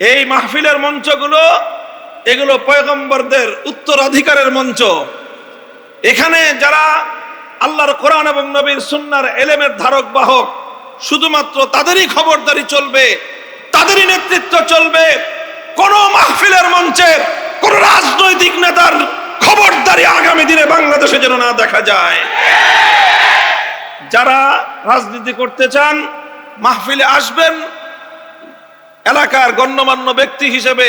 এই মাহফিলের মঞ্চগুলো, এগুলো পয়গম্বরদের উত্তরাধিকারের মঞ্চ। এখানে যারা আল্লাহর কোরআন এবং নবীর সুন্নার এলেমের ধারক বাহক, শুধুমাত্র তাদেরই খবরদারি চলবে, তাদেরই নেতৃত্ব চলবে, কোন মাহফিলের মঞ্চে কোন রাজনৈতিক নেতার খবরদারি আগামী দিনে বাংলাদেশে যেন না দেখা যায়। যারা রাজনীতি করতে চান, মাহফিলে আসবেন এলাকার গণ্যমান্য ব্যক্তি হিসেবে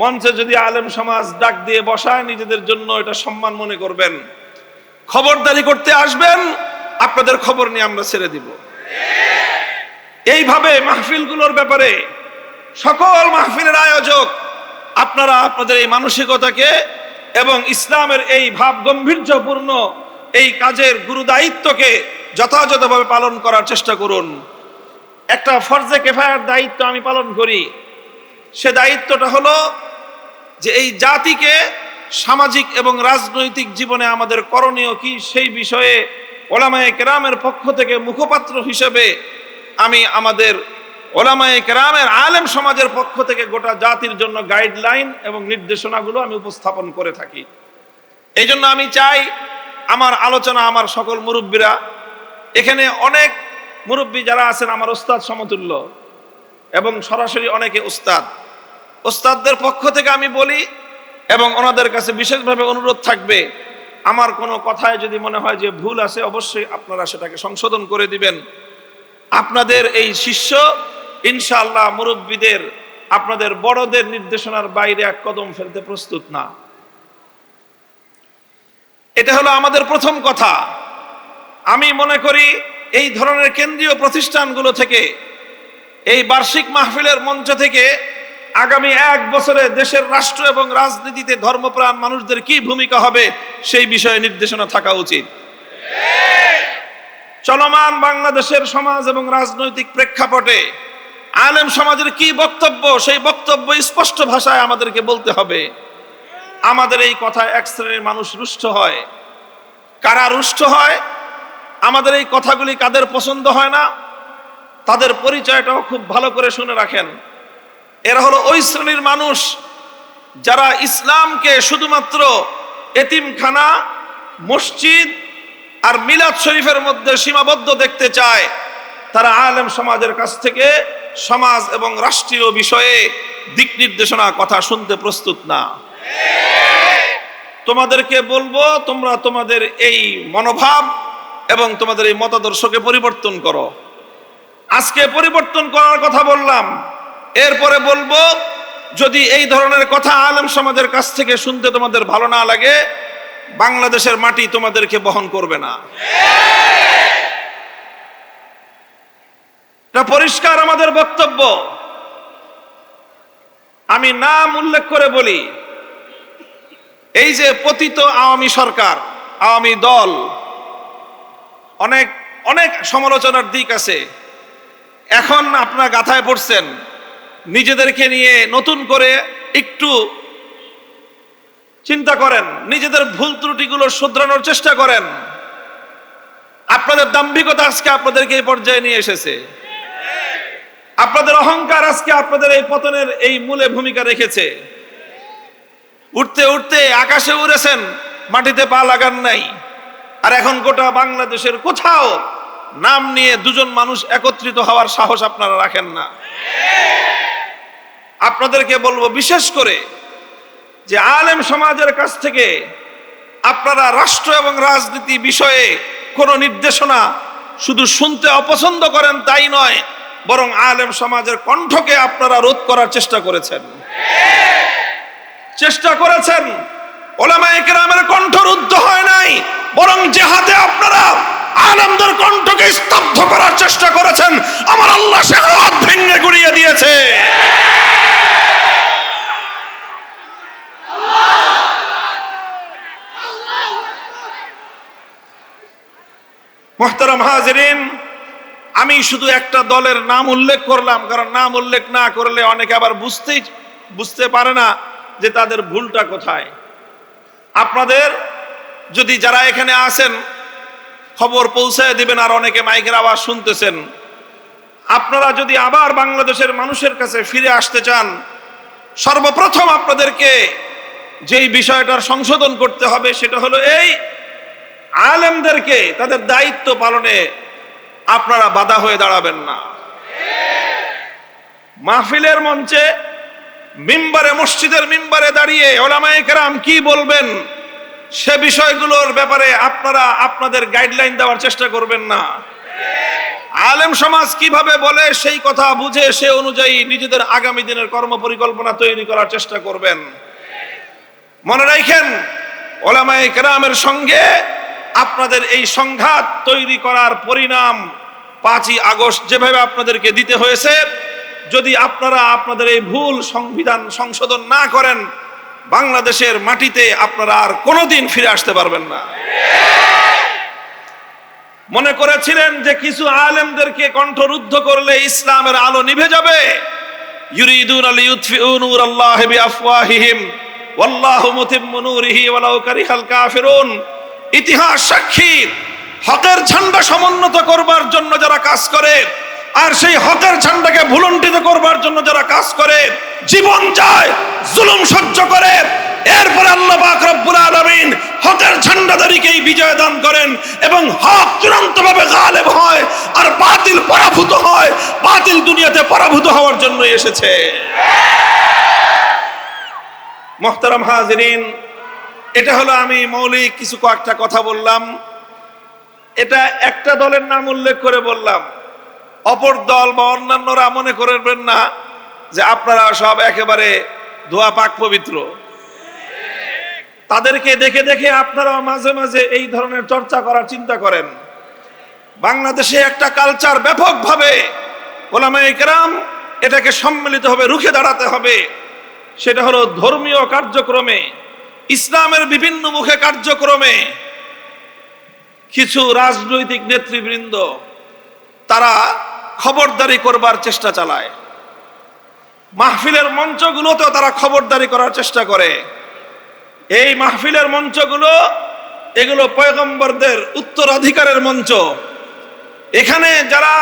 মঞ্চে যদি আলেম সমাজ ডাক দিয়ে বসায়, নিজেদের জন্য এটা সম্মান মনে করবেন। খবরদারি করতে আসবেন, আপনাদের খবর নিয়ে আমরা ছেড়ে দিব। এইভাবে মাহফিলগুলোর ব্যাপারে সকল মাহফিলের আয়োজক আপনারা আপনাদের এই মানসিকতাকে এবং ইসলামের এই ভাব গম্ভীর্যপূর্ণ এই কাজের গুরুদায়িত্বকে যথাযথভাবে পালন করার চেষ্টা করুন। একটা ফরজে কেফায়ার দায়িত্ব আমি পালন করি। সে দায়িত্বটা হলো যে এই জাতিকে সামাজিক এবং রাজনৈতিক জীবনে আমাদের করণীয় কি সেই বিষয়ে ওলামায়ে কেরামের পক্ষ থেকে মুখপাত্র হিসেবে আমি আমাদের ওলামায়ে কেরামের আলেম সমাজের পক্ষ থেকে গোটা জাতির জন্য গাইডলাইন এবং নির্দেশনাগুলো আমি উপস্থাপন করে থাকি। এই জন্য আমি চাই আমার আলোচনা আমার সকল মুরব্বীরা এখানে অনেক মুরব্বী যারা আছেন, আমার ওস্তাদ সমতুল্য এবং সরাসরি অনেকে উস্তাদ ওস্তাদদের পক্ষ থেকে আমি বলি এবং ওনাদের কাছে বিশেষভাবে অনুরোধ থাকবে, আমার কোনো কথায় যদি মনে হয় যে ভুল আছে, অবশ্যই আপনারা সেটাকে সংশোধন করে দিবেন। আপনাদের এই শিষ্য, ইনশাআল্লাহ মুরব্বীদের, আপনাদের বড়দের নির্দেশনার বাইরে এক কদম ফেলতে প্রস্তুত না। এটা হলো আমাদের প্রথম কথা। আমি মনে করি এই ধরনের কেন্দ্রীয় প্রতিষ্ঠানগুলো থেকে, এই বার্ষিক মাহফিলের মঞ্চ থেকে আগামী এক বছরে দেশের রাষ্ট্র এবং রাজনীতিতে ধর্মপ্রাণ মানুষদের কি ভূমিকা হবে সেই বিষয়ে নির্দেশনা থাকা উচিত। চলমান বাংলাদেশের সমাজ এবং রাজনৈতিক প্রেক্ষাপটে আলেম সমাজের কি বক্তব্য, সেই বক্তব্য স্পষ্ট ভাষায় আমাদেরকে বলতে হবে। আমাদের এই কথায় এক শ্রেণির মানুষ রুষ্ট হয়। কারা রুষ্ট হয়? আমাদের এই কথাগুলি কাদের পছন্দ হয় না? তাদের পরিচয়টাও খুব ভালো করে শুনে রাখেন। এরা হলো ওই শ্রেণির মানুষ যারা ইসলামকে শুধুমাত্র এতিমখানা, মসজিদ আর মিলাদ শরীফের মধ্যে সীমাবদ্ধ দেখতে চায়। তারা আলেম সমাজের কাছ থেকে সমাজ এবং রাষ্ট্রীয় বিষয়ে দিক নির্দেশনা কথা শুনতে প্রস্তুত না। তোমাদেরকে বলব, তোমরা তোমাদের এই মনোভাব এবং তোমাদের এই মতাদর্শকে পরিবর্তন করো। আজকে পরিবর্তন করার কথা বললাম। এরপরে বলব, যদি এই ধরনের কথা আলেম সমাজের কাছ থেকে শুনতে তোমাদের ভালো না লাগে, বাংলাদেশের মাটি তোমাদেরকে বহন করবে না। পরিষ্কার আমাদের বক্তব্য। আমি নাম উল্লেখ করে বলি, এই যে পতিত আওয়ামী সরকার, আওয়ামী দল অনেক অনেক সমালোচনার দিক আছে। এখন আপনার গাথায় পড়ছেন, নিজেদেরকে নিয়ে নতুন করে একটু চিন্তা করেন, নিজেদের ভুল ত্রুটিগুলো শুধরানোর চেষ্টা করেন। আপনাদের দাম্ভিকতা আজকে আপনাদেরকে এই পর্যায়ে নিয়ে এসেছে। আপনাদের অহংকার আজকে আপনাদের এই পতনের এই মূলে ভূমিকা রেখেছে। উঠতে উঠতে আকাশে উড়েছেন, মাটিতে পা লাগান নাই। আর এখন গোটা বাংলাদেশের কোথাও নাম নিয়ে দুজন মানুষ একত্রিত হওয়ার সাহস আপনারা রাখেন না। আপনাদেরকে বলব বিশেষ করে যে আলেম সমাজের কাছ থেকে আপনারা রাষ্ট্র এবং রাজনীতি বিষয়ে কোনো নির্দেশনা শুধু শুনতে অপছন্দ করেন তাই নয়, বরং আলেম সমাজের কণ্ঠকে আপনারা রোধ করার চেষ্টা করেছেন। চেষ্টা করেছেন। কেরামের কণ্ঠ রুদ্ধ হয় নাই, বরং যে হাতে আপনারা আনন্দের কণ্ঠকে স্তব্ধ করার চেষ্টা করেছেন। আমার আল্লাহ সে হাত ভেঙে গুড়িয়ে দিয়েছে। মোহতারাম হাজরিন, আমি শুধু একটা দলের নাম উল্লেখ করলাম, কারণ নাম উল্লেখ না করলে অনেকে আবার বুঝতেই বুঝতে পারে না যে তাদের ভুলটা কোথায়। আপনাদের যদি যারা এখানে আসেন, খবর পৌঁছায় দিবেন আর অনেকে মাইকের আওয়াজ শুনতেছেন। আপনারা যদি আবার বাংলাদেশের মানুষের কাছে ফিরে আসতে চান, সর্বপ্রথম আপনাদেরকে যেই বিষয়টার সংশোধন করতে হবে সেটা হলো এই, আলেমদেরকে তাদের দায়িত্ব পালনে আপনারা বাধা হয়ে দাঁড়াবেন না। মাহফিলের মঞ্চে মিম্বারে, মসজিদের মিম্বারে দাঁড়িয়ে ওলামায়ে কেরাম কি বলবেন? সে বিষয়গুলোর ব্যাপারে আপনারা আপনাদের গাইডলাইন দেওয়ার চেষ্টা করবেন না। আলেম সমাজ কীভাবে বলে সেই কথা বুঝে সে অনুযায়ী নিজেদের আগামী দিনের কর্ম পরিকল্পনা তৈরি করার চেষ্টা করবেন। মনে রাখেন, ওলামায়ে কেরামের সঙ্গে আপনাদের এই সংঘাত তৈরি করার পরিণাম পাঁচই আগস্ট যেভাবে আপনাদেরকে দিতে হয়েছে যদি আপনারা আপনাদের এই ভুল সংবিধান সংশোধন না করেন, বাংলাদেশের মাটিতে আপনারা আর কোনোদিন ফিরে আসতে পারবেন না। মনে করেছিলেন যে কিছু আলেমদেরকে কণ্ঠরুদ্ধ করলে ইসলামের আলো নিভে যাবে? ইউরিদুন ইতিহাস সাক্ষী, হকের ঝান্ডা সমুন্নত করবার জন্য যারা কাজ করে আর সেই হকের ঝান্ডাকে ভুলণ্ঠিত করবার জন্য যারা কাজ করে, জীবন যায় জুলুম সহ্য করে, এরপরে আল্লাহ পাক রব্বুল আলামিন হকের ঝান্ডাদারিকেই বিজয় দান করেন এবং হক চূড়ান্ত ভাবে গালেব হয় আর বাতিল পরাভূত হয়, বাতিল দুনিয়াতে পরাভূত হওয়ার জন্য এসেছে। মোহতারাম হাজিরিন, এটা হলো আমি মৌলিক কিছু কয়েকটা কথা বললাম। এটা একটা দলের নাম উল্লেখ করে বললাম। অপর দল বা অন্যান্যরা মনে করবেন না যে আপনারা সব একেবারে ধোয়া পাক পবিত্র। তাদেরকে দেখে দেখে আপনারা মাঝে মাঝে এই ধরনের চর্চা করার চিন্তা করেন। বাংলাদেশে একটা কালচার ব্যাপকভাবে ওলামায়ে কেরাম এটাকে সম্মিলিতভাবে রুখে দাঁড়াতে হবে। সেটা হলো ধর্মীয় কার্যক্রমে, ইসলামের বিভিন্ন মুখে কার্যক্রমে কিছু রাজনৈতিক নেতৃবৃন্দ, তারা খবরদারি করবার চেষ্টা চালায়। মাহফিলের মঞ্চগুলোতেও তারা খবরদারি করার চেষ্টা করে। এই মাহফিলের মঞ্চগুলো, এগুলো পয়গম্বরদের উত্তরাধিকারের মঞ্চ। এখানে যারা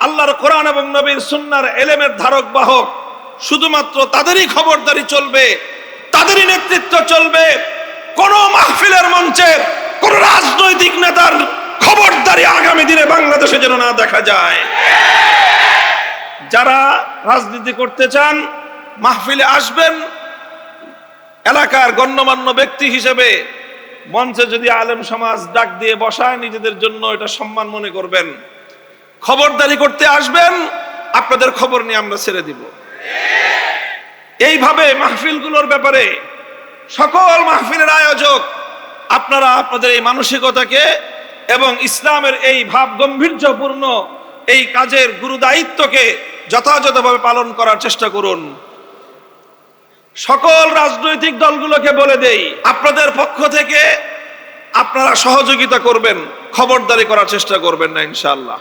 আল্লাহর কোরআন এবং নবীর সুন্নার এলেমের ধারক, বাহক, শুধুমাত্র তাদেরই খবরদারি চলবে, তাদেরই নেতৃত্ব চলবে, কোন মাহফিলের মঞ্চে কোন রাজনৈতিক নেতার খবরদারি আগামী দিনে বাংলাদেশে যেন না দেখা যায়। যারা রাজনীতি করতে চান, মাহফিলে আসবেন। এলাকার গণ্যমান্য ব্যক্তি হিসেবে মঞ্চে যদি আলেম সমাজ ডাক দিয়ে বসায়, নিজেদের জন্য এটা সম্মান মনে করবেন। খবরদারি করতে আসবেন, আপনাদের খবর নিয়ে আমরা ছেড়ে দিব। এইভাবে মাহফিলগুলোর ব্যাপারে সকল মাহফিলের আয়োজক, আপনারা আপনাদের এই মানসিকতাকে এবং ইসলামের এই ভাব গম্ভীর্যপূর্ণ এই কাজের গুরুদায়িত্বকে যথাযথভাবে পালন করার চেষ্টা করুন। সকল রাজনৈতিক দলগুলোকে বলে দেই, আপনাদের পক্ষ থেকে আপনারা সহযোগিতা করবেন, খবরদারি করার চেষ্টা করবেন না, ইনশাআল্লাহ।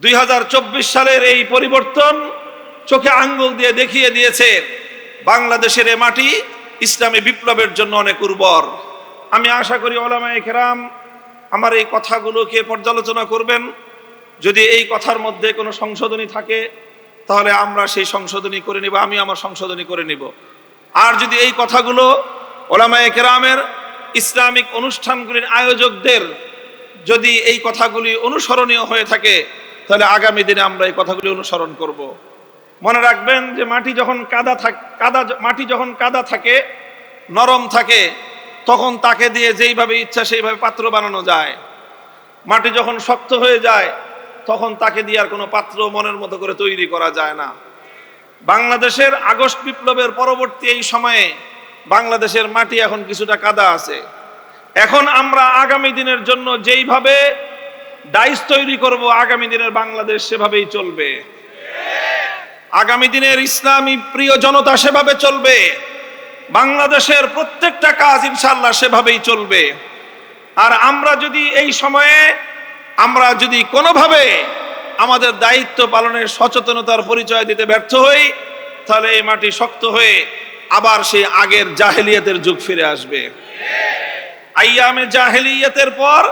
দুই সালের এই পরিবর্তন চোখে আঙ্গুল দিয়ে দেখিয়ে দিয়েছে বাংলাদেশের এ মাটি ইসলামী বিপ্লবের জন্য অনেক উর্বর। আমি আশা করি ওলামায়ে কেরাম আমার এই কথাগুলোকে পর্যালোচনা করবেন যদি এই কথার মধ্যে কোনো সংশোধনী থাকে, তাহলে আমরা সেই সংশোধনী করে নিব আমি আমার সংশোধনী করে নিব আর যদি এই কথাগুলো ওলামায়ে কেরামের ইসলামিক অনুষ্ঠানগুলির আয়োজকদের যদি এই কথাগুলি অনুসরণীয় হয়ে থাকে, তাহলে আগামী দিনে আমরা এই কথাগুলি অনুসরণ করব। মনে রাখবেন যে মাটি যখন কাদা থাক, কাদা, মাটি যখন কাদা থাকে, নরম থাকে তখন তাকে দিয়ে যেইভাবে ইচ্ছা সেইভাবে পাত্র বানানো যায়। মাটি যখন শক্ত হয়ে যায়, তখন তাকে দিয়ে আর কোনো পাত্র মনের মতো করে তৈরি করা যায় না। বাংলাদেশের আগস্ট বিপ্লবের পরবর্তী এই সময়ে বাংলাদেশের মাটি এখন কিছুটা কাদা আছে। এখন আমরা আগামী দিনের জন্য যেইভাবে ডাইস তৈরি করব, আগামী দিনের বাংলাদেশ সেভাবেই চলবে। আগামী দিনের ইসলামী প্রিয় জনতা সেভাবে চলবে। বাংলাদেশের প্রত্যেকটা কাজ ইনশাল্লাহ সেভাবেই চলবে। আর আমরা যদি এই সময়ে, আমরা যদি কোনোভাবে আমাদের দায়িত্ব পালনের সচেতনতার পরিচয় দিতে ব্যর্থ হই, তাহলে এই মাটি শক্ত হয়ে আবার সেই আগের জাহেলিয়াতের যুগ ফিরে আসবে। আইয়ামে জাহেলিয়াতের পর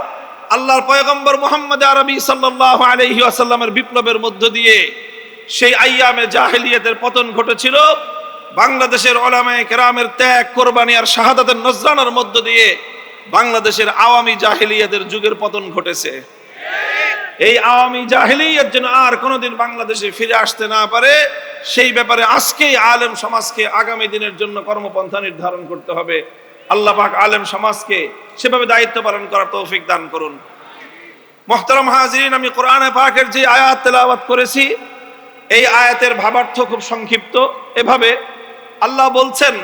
আল্লাহর পয়গম্বর মোহাম্মদ আরবি সাল্লাহ আলহি আসাল্লামের বিপ্লবের মধ্য দিয়ে সেই আইয়ামে জাহেলিয়াতের পতন ঘটেছিল। বাংলাদেশের ওলামায়ে কেরামের ত্যাগ, কোরবানি আর শাহাদাতের নজরানার মধ্য দিয়ে বাংলাদেশের আওয়ামী জাহেলিয়াতের যুগের পতন ঘটেছে। এই আওয়ামী জাহেলিয়াত যেন আর কোনোদিন বাংলাদেশে ফিরে আসতে না পারে, সেই ব্যাপারে আজকেই আলেম সমাজকে আগামী দিনের জন্য কর্মপন্থা নির্ধারণ করতে হবে। আল্লাহ পাক আলেম সমাজকে সেভাবে দায়িত্ব পালন করার তৌফিক দান করুন। মোহতারাম হাজিরিন, আমি কোরআনে পাকের যে আয়াত তেলাওয়াত করেছি, এই আয়াতের ভাবার্থ খুব সংক্ষিপ্ত। এভাবে আল্লাহ বলছেন,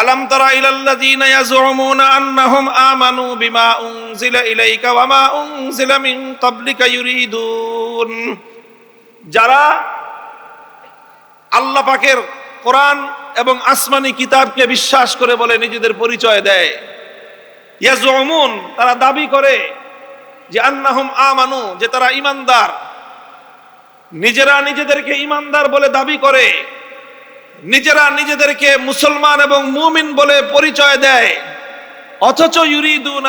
আলাম তারা ইলাল্লাযীনা ইয়াজুমুনা আন্নাহুম আমানু বিমা উনজিলা ইলাইকা ওয়া মা উনজিলা মিন ক্বাবলিকা ইউরিদুন। যারা আল্লাহ পাকের কোরআন এবং আসমানি কিতাবকে বিশ্বাস করে বলে নিজেদের পরিচয় দেয় ইয়াজুমুন তারা দাবি করে যে আন্নাহুম আমানু, যে তারা ইমানদার। নিজেরা নিজেদেরকে ইমানদার বলে দাবি করে। নিজেরা নিজেদেরকে মুসলমান এবং মুমিন বলে পরিচয় দেয়। অথচ ইউরিদুন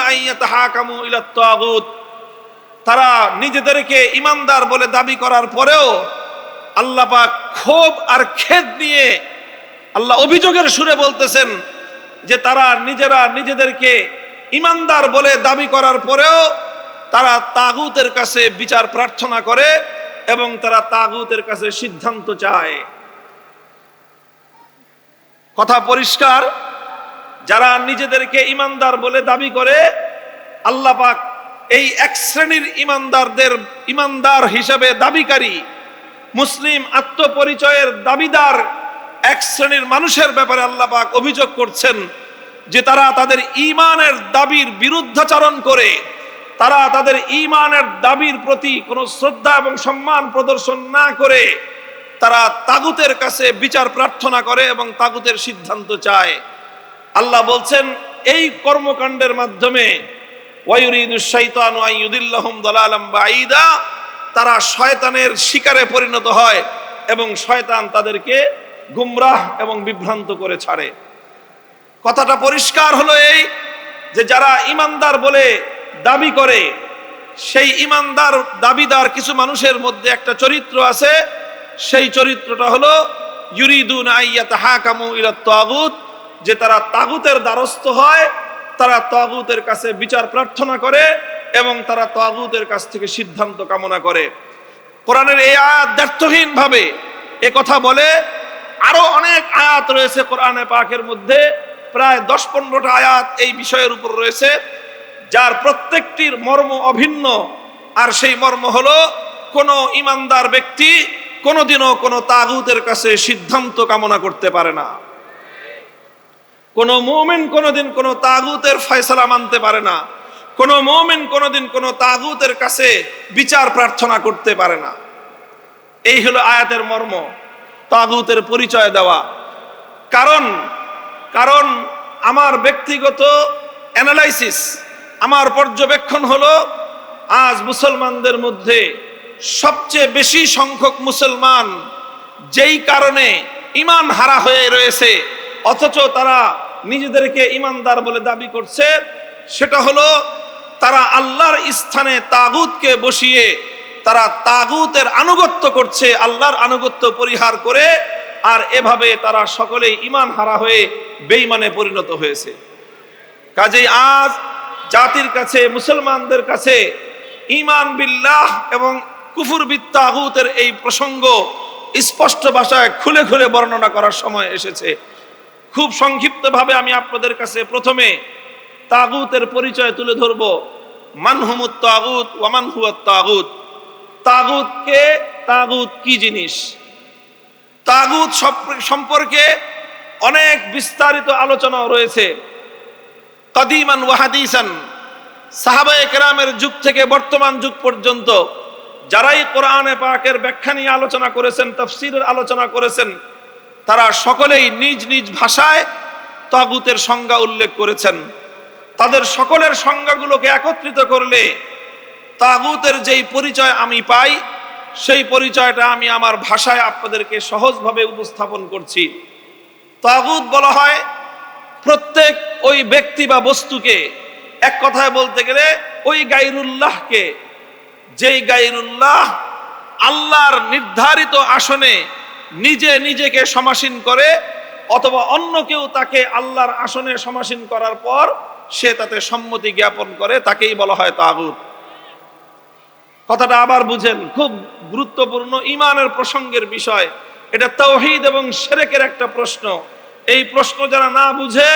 তারা নিজেদেরকে ইমানদার বলে দাবি করার পরেও আল্লাহ ক্ষোভ আর খেদ নিয়ে আল্লাহ অভিযোগের সুরে বলতেছেন যে তারা নিজেরা নিজেদেরকে ইমানদার বলে দাবি করার পরেও তারা তাগুতের কাছে বিচার প্রার্থনা করে এবং তারা তাগুতের কাছে সিদ্ধান্ত চায়। কথা পরিষ্কার, যারা নিজেদেরকে ইমানদার বলে দাবি করে, আল্লাহ পাক এই এক শ্রেণির ইমানদারদের, ইমানদার হিসেবে দাবিকারী, মুসলিম আত্মপরিচয়ের দাবিদার এক শ্রেণির মানুষের ব্যাপারে আল্লাহ পাক অভিযোগ করছেন যে তারা তাদের ইমানের দাবির বিরুদ্ধাচরণ করে, তারা তাদের ইমানের দাবির প্রতি কোনো শ্রদ্ধা এবং সম্মান প্রদর্শন না করে তারা তাগুতের কাছে বিচার প্রার্থনা করে এবং তাগুতের সিদ্ধান্ত চায়। আল্লাহ বলছেন, এই কর্মকাণ্ডের মাধ্যমে তারা শয়তানের শিকারে পরিণত হয় এবং শয়তান তাদেরকে গুমরাহ এবং বিভ্রান্ত করে ছাড়ে। কথাটা পরিষ্কার হলো এই যে, যারা ইমানদার বলে দাবি করে, সেই ইমানদার, দাবিদার কিছু মানুষের মধ্যে একটা চরিত্র আছে সেই চরিত্রটা হলো ইউরিদুন আইয়াত হাকামু ইলা তাগুত, যে তারা তাগুতের দ্বারস্থ হয়, তারা তাগুতের কাছে বিচার প্রার্থনা করে এবং তারা তাগুতের কাছ থেকে সিদ্ধান্ত কামনা করে। কোরআনের এই আয়াত দ্ব্যর্থহীন ভাবে এ কথা বলে, আরও অনেক আয়াত রয়েছে কোরআনে পাকের মধ্যে, প্রায় দশ পনেরোটা আয়াত এই বিষয়ের উপর রয়েছে, যার প্রত্যেকটির মর্ম অভিন্ন। আর সেই মর্ম হলো কোন ইমানদার ব্যক্তি কোনোদিনও কোনো তাগুতের কাছে সিদ্ধান্ত কামনা করতে পারে না। কোন মোমেন কোনোদিন কোনো তাগুতের ফয়সলা মানতে পারে না। কোন মোমেন কোনোদিন কোনো তাগুতের কাছে বিচার প্রার্থনা করতে পারে না। এই হলো আয়াতের মর্ম, তাগুতের পরিচয় দেওয়া। কারণ কারণ আমার ব্যক্তিগত অ্যানালাইসিস, আমার পর্যবেক্ষণ হলো, আজ মুসলমানদের মধ্যে সবচেয়ে বেশি সংখ্যক মুসলমান যেই কারণে ইমান হারা হয়ে রয়েছে, অথচ তারা নিজেদেরকে ইমানদার বলে দাবি করছে, সেটা হলো তারা আল্লাহর স্থানে তাগুতকে বসিয়ে তারা তাগুতের আনুগত্য করছে, আল্লাহর আনুগত্য পরিহার করে, আর এভাবে তারা সকলেই ইমান হারা হয়ে বেইমানে পরিণত হয়েছে। কাজেই আজ জাতির কাছে, মুসলমানদের কাছে ইমান বিল্লাহ এবং কুফুর বিত্তাহুতের এই প্রসঙ্গ স্পষ্ট ভাষায় খুলে খুলে বর্ণনা করার সময় এসেছে। খুব সংক্ষিপ্তভাবে আমি আপনাদের কাছে প্রথমে তাগুতের পরিচয় তুলে ধরব। মানহুমুত তাগুত ওয়ামান হুয়াত তাগুত। তাগুতকে তাগুত কি জিনিস? তাগুত সম্পর্কে অনেক বিস্তারিত আলোচনা রয়েছে। কদিমান ওয়াহাদিসান সাহাবায়ে কেরামের যুগ থেকে বর্তমান যুগ পর্যন্ত যারাই কোরআনে পাকের ব্যাখ্যা নিয়ে আলোচনা করেছেন, তফসিরের আলোচনা করেছেন, তারা সকলেই নিজ নিজ ভাষায় তাগুতের সংজ্ঞা উল্লেখ করেছেন। তাদের সকলের সংজ্ঞাগুলোকে একত্রিত করলে তাগুতের যেই পরিচয় আমি পাই, সেই পরিচয়টা আমি আমার ভাষায় আপনাদেরকে সহজভাবে উপস্থাপন করছি। তাগুত বলা হয় প্রত্যেক ওই ব্যক্তি বা বস্তুকে, এক কথায় বলতে গেলে ওই গাইরুল্লাহকে যেই গাইরুল্লাহ আল্লাহর নির্ধারিত আসনে নিজে নিজেকে সমাসীন করে, অথবা অন্য কেউ তাকে আল্লাহর আসনে সমাসীন করার পর সে তাতে সম্মতি জ্ঞাপন করে, তাকেই বলা হয় তাগুত। কথাটা আবার বুঝেন, খুব গুরুত্বপূর্ণ ইমানের প্রসঙ্গের বিষয়। এটা তৌহিদ এবং সেরেকের একটা প্রশ্ন। এই প্রশ্ন যারা না বুঝে,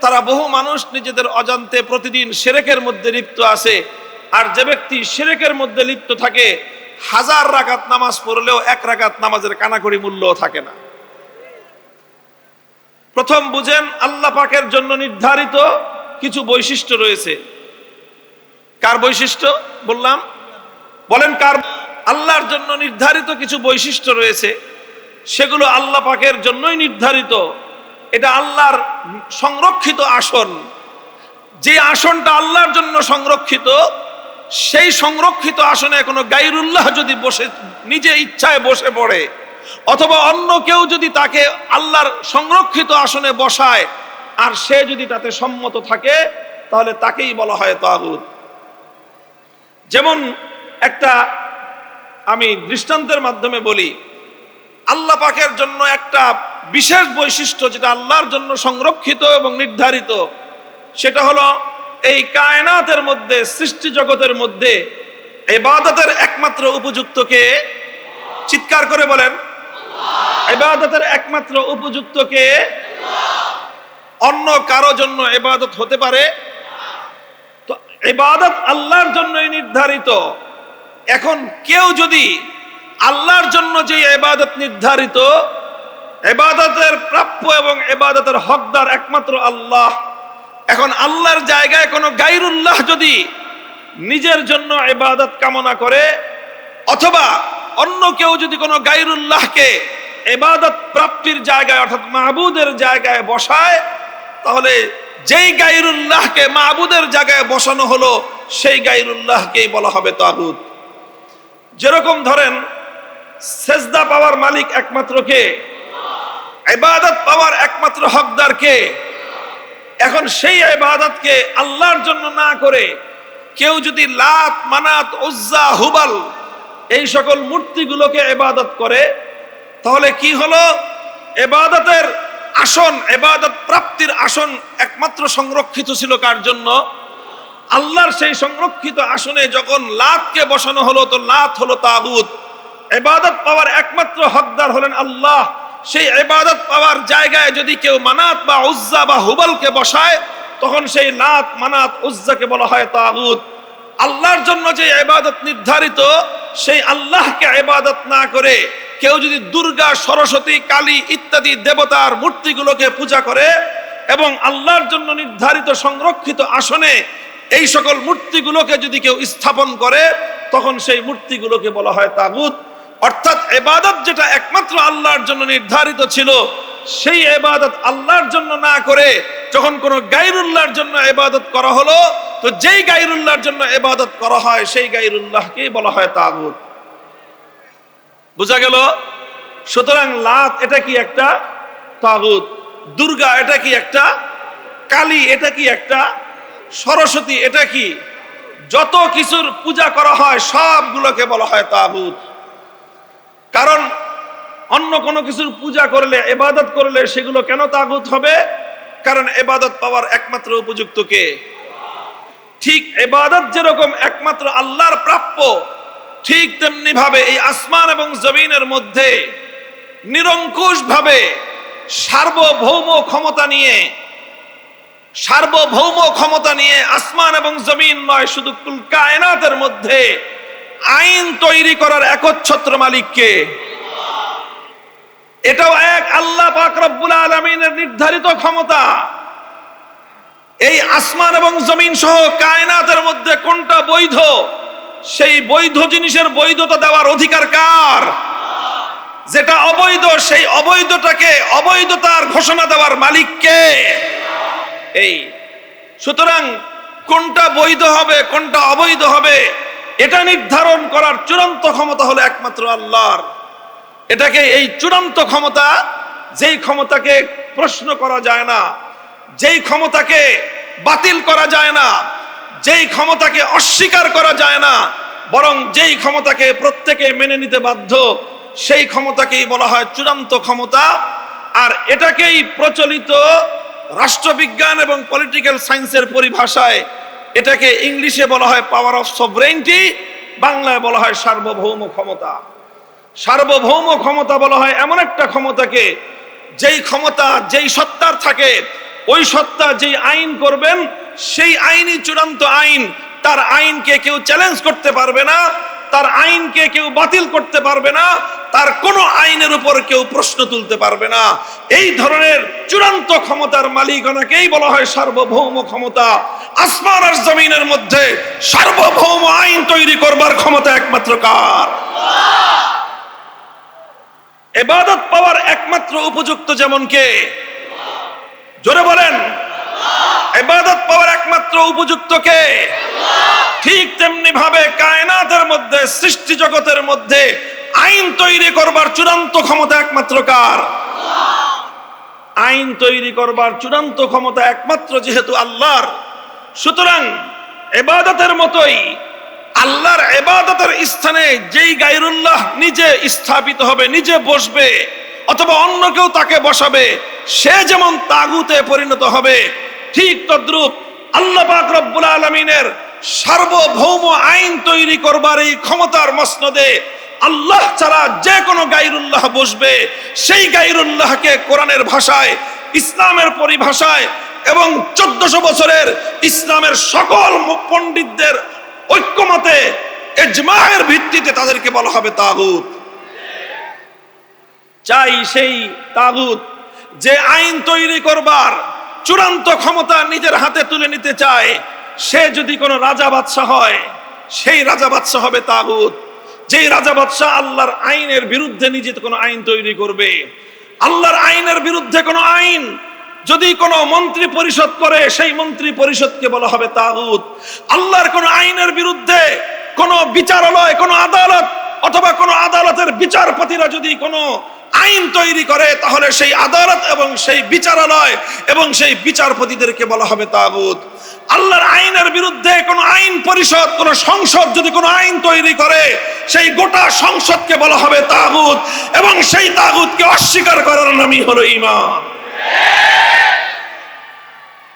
তারা বহু মানুষ নিজেদের অজান্তে প্রতিদিন সেরেকের মধ্যে লিপ্ত আছে। আর যে ব্যক্তি সেরেকের মধ্যে লিপ্ত থাকে, হাজার রাকাত নামাজ পড়লেও এক রাকাত নামাজের কানাকড়ি মূল্য থাকে না। প্রথম বুঝেন, আল্লাহ পাকের জন্য নির্ধারিত কিছু বৈশিষ্ট্য রয়েছে। কার বৈশিষ্ট্য? বললাম। বলেন, কার? আল্লাহর জন্য নির্ধারিত কিছু বৈশিষ্ট্য রয়েছে, সেগুলো আল্লাহ পাকের জন্যই নির্ধারিত। এটা আল্লাহর সংরক্ষিত আসন। যে আসনটা আল্লাহর জন্য সংরক্ষিত সেই সংরক্ষিত আসনে কোনো গাইরুল্লাহ যদি বসে, নিজে ইচ্ছায় বসে পড়ে, অথবা অন্য কেউ যদি তাকে আল্লাহর সংরক্ষিত আসনে বসায়, আর সে যদি তাতে সম্মত থাকে, তাহলে তাকেই বলা হয় তাগুত। যেমন একটা আমি দৃষ্টান্তের মাধ্যমে বলি, আল্লাহ পাকের জন্য একটা বিশেষ বৈশিষ্ট্য যেটা আল্লাহর জন্য সংরক্ষিত এবং নির্ধারিত, সেটা হলো এই কায়নাতের মধ্যে, সৃষ্টি জগতের মধ্যে এবাদতের একমাত্র উপযুক্তকে চিৎকার করে বলেন এবাদতের একমাত্র উপযুক্তকে অন্য কারও জন্য এবাদত হতে পারে? তো এবাদত আল্লাহর জন্যই নির্ধারিত। এখন কেউ যদি আল্লাহর জন্য যে এবাদত নির্ধারিত এবাদতের প্রাপ্য এবং এবাদতের হকদার একমাত্র আল্লাহ এখন আল্লাহর জায়গায় কোনো গাইরুল্লাহ যদি নিজের জন্য এবাদত কামনা করে, অথবা অন্য কেউ যদি কোনো গাইরুল্লাহকে এবাদত প্রাপ্তির জায়গায় অর্থাৎ মাহবুদের জায়গায় বসায়, তাহলে যেই গাইরুল্লাহকে মাহবুদের জায়গায় বসানো হলো, সেই গাইরুল্লাহকেই বলা হবে তাগুত। যেরকম ধরেন, সেজদা পাওয়ার মালিক একমাত্র কে? ইবাদত পাওয়ার একমাত্র হকদার কে? এখন সেই ইবাদতকে আল্লাহর জন্য না করে কেউ যদি লাত, মানাত, উজ্জা, হুবাল এই সকল মূর্তিগুলোকে এবাদত করে, তাহলে কি হলো? এবাদতের আসন এবাদত প্রাপ্তির আসন একমাত্র সংরক্ষিত ছিল কার জন্য? আল্লাহর সেই সংরক্ষিত আসনে যখন লাতকে বসানো হলো, তো লাত হলো তাগুত। এবাদত পাওয়ার একমাত্র হকদার হলেন আল্লাহ। সেই এবাদত পাওয়ার জায়গায় যদি কেউ মানাত বা উজ্জা বা হুবলকে বসায়, তখন সেই লাত মানাত উজ্জাকে বলা হয় তাগুত। আল্লাহর জন্য যে এবাদত নির্ধারিত, সেই আল্লাহকে এবাদত না করে কেউ যদি দুর্গা, সরস্বতী, কালী ইত্যাদি দেবতার মূর্তিগুলোকে পূজা করে এবং আল্লাহর জন্য নির্ধারিত সংরক্ষিত আসনে এই সকল মূর্তিগুলোকে যদি কেউ স্থাপন করে, তখন সেই মূর্তিগুলোকে বলা হয় তাগুত। অর্থাৎ এবাদত যেটা একমাত্র আল্লাহর জন্য নির্ধারিত ছিল, সেই এবাদত আল্লাহর জন্য না করে যখন কোন গাইরুল্লাহর জন্য এবাদত করা হলো, তো যেই গাইরুল্লাহর জন্য এবাদত করা হয়, সেই গাইরুল্লাহকে বলা হয় তাগুত। বোঝা গেল? সুতরাং লাত এটা কি একটা তাগুত, দুর্গা এটা কি একটা কালী এটা কি একটা সরস্বতী এটা কি? যত কিছুর পূজা করা হয়, সবগুলোকে বলা হয় তাগুত। কারণ অন্য কোনো কিছুর পূজা করলে, এবাদত করলে সেগুলো কেন তাগুত হবে? কারণ এবাদত পাওয়ার একমাত্র উপযুক্ত কে? ঠিক এবাদত যেরকম একমাত্র আল্লাহর প্রাপ্য, ঠিক তেমনি ভাবে এই আসমান এবং জমিনের মধ্যে নিরঙ্কুশ ভাবে সার্বভৌম ক্ষমতা নিয়ে, সার্বভৌম ক্ষমতা নিয়ে আসমান এবং জমিন নয়, শুধু কুল কায়নাতের মধ্যে আইন তৈরি করার একচ্ছত্র মালিককে? এটাও এক আল্লাহ পাক রব্বুল আলমিনের নির্ধারিত ক্ষমতা। এই আসমান এবং জমিন সহ কায়নাতের মধ্যে কোনটা বৈধ? সেই বৈধ জিনিসের বৈধতা দেওয়ার অধিকার কার? যেটা অবৈধ, সেই অবৈধটাকে অবৈধতার ঘোষণা দেওয়ার মালিককে এই, সুতরাং কোনটা বৈধ হবে, কোনটা অবৈধ হবে এটা নির্ধারণ করার চূড়ান্ত ক্ষমতা হলো একমাত্র আল্লাহর। এটাকে এই চূড়ান্ত ক্ষমতা, যেই ক্ষমতাকে প্রশ্ন করা যায় না, যেই ক্ষমতাকে বাতিল করা যায় না, যেই ক্ষমতাকে অস্বীকার করা যায় না, বরং যেই ক্ষমতাকে প্রত্যেকে মেনে নিতে বাধ্য, সেই ক্ষমতাকেই বলা হয় চূড়ান্ত ক্ষমতা। আর এটাকেই প্রচলিত রাষ্ট্রবিজ্ঞান এবং পলিটিক্যাল সায়েন্সের পরিভাষায় এটাকে ইংলিশে বলা হয় পাওয়ার অফ সভরেন্টি বাংলায় বলা হয় সার্বভৌম ক্ষমতা। সার্বভৌম ক্ষমতা বলা হয় এমন একটা ক্ষমতাকে, যেই ক্ষমতা, যেই সত্তার থাকে, ওই সত্তা যেই আইন করবেন, সেই আইনই চূড়ান্ত আইন। তার আইনকে কেউ চ্যালেঞ্জ করতে পারবে না। তার আইনকে কেউ বাতিল করতে পারবে না, তার কোনো আইনের উপর কেউ প্রশ্ন তুলতে পারবে না। এই ধরনের চূড়ান্ত ক্ষমতার মালিকানাকেই বলা হয় সার্বভৌম ক্ষমতা। আসমান আর জমিনের মধ্যে সার্বভৌম আইন তৈরি করবার ক্ষমতা একমাত্র কার? এবাদত পাওয়ার একমাত্র উপযুক্ত যেমন কে? জোরে বলেন। এবাদত পাওয়ার একমাত্র উপযুক্ত কে? ঠিক তেমনি ভাবে কায়নাতের মধ্যে, সৃষ্টি জগতের মধ্যে আইন তৈরি করবার চূড়ান্ত ক্ষমতা একমাত্র কার? আইন তৈরি করবার চূড়ান্ত ক্ষমতা একমাত্র যেহেতু আল্লাহর। সুতরাং এবাদতের মতোই আল্লাহর এবাদতের স্থানে যেই গাইরুল্লাহ নিজে স্থাপিত হবে, নিজে বসবে, অথবা অন্য কেউ তাকে বসাবে, সে যেমন তাগুতে পরিণত হবে ঠিক তদ্রুপ আল্লাহ পাক রব্বুল আলমিনের সার্বভৌম আইন তৈরি করবার এই ক্ষমতার মসনদে আল্লাহ ছাড়া যে কোনো গাইরুল্লাহ বসবে। সেই গাইরুল্লাহকে কোরআনের ভাষায়, ইসলামের পরিভাষায় এবং চোদ্দশো বছরের ইসলামের সকল পণ্ডিতদের ঐক্যমতে এজমাহের ভিত্তিতে তাদেরকে বলা হবে তাগুত। চাই সেই তাগুত যে আইন তৈরি করবার চূড়ান্ত ক্ষমতা নিজের হাতে তুলে নিতে চায়। সে যদি কোনো রাজা বাদশাহ হয়, সেই রাজা বাদশাহ হবে তাগুত। যেই রাজা বাদশাহ আল্লাহর আইনের বিরুদ্ধে নিজে কোনো আইন তৈরি করবে। আল্লাহর আইনের বিরুদ্ধে কোনো আইন। যদি কোনো মন্ত্রী পরিষদ করে, সেই মন্ত্রী পরিষদকে বলা হবে তাগুত। আল্লাহর কোন আইনের বিরুদ্ধে কোন বিচারালয়, কোন আদালত, অথবা কোন আদালতের বিচারপতিরা যদি কোনো আইন তৈরি করে, তাহলে সেই আদালত এবং সেই বিচারালয় এবং সেই বিচারপতিদেরকে বলা হবে তাগুত। আল্লাহর আইনের বিরুদ্ধে কোনো আইন পরিষদ, কোনো সংসদ যদি কোনো আইন তৈরি করে, সেই গোটা সংসদকে বলা হবে তাগুত এবং সেই তাগুতকে অস্বীকার করার নামই হলো ইমান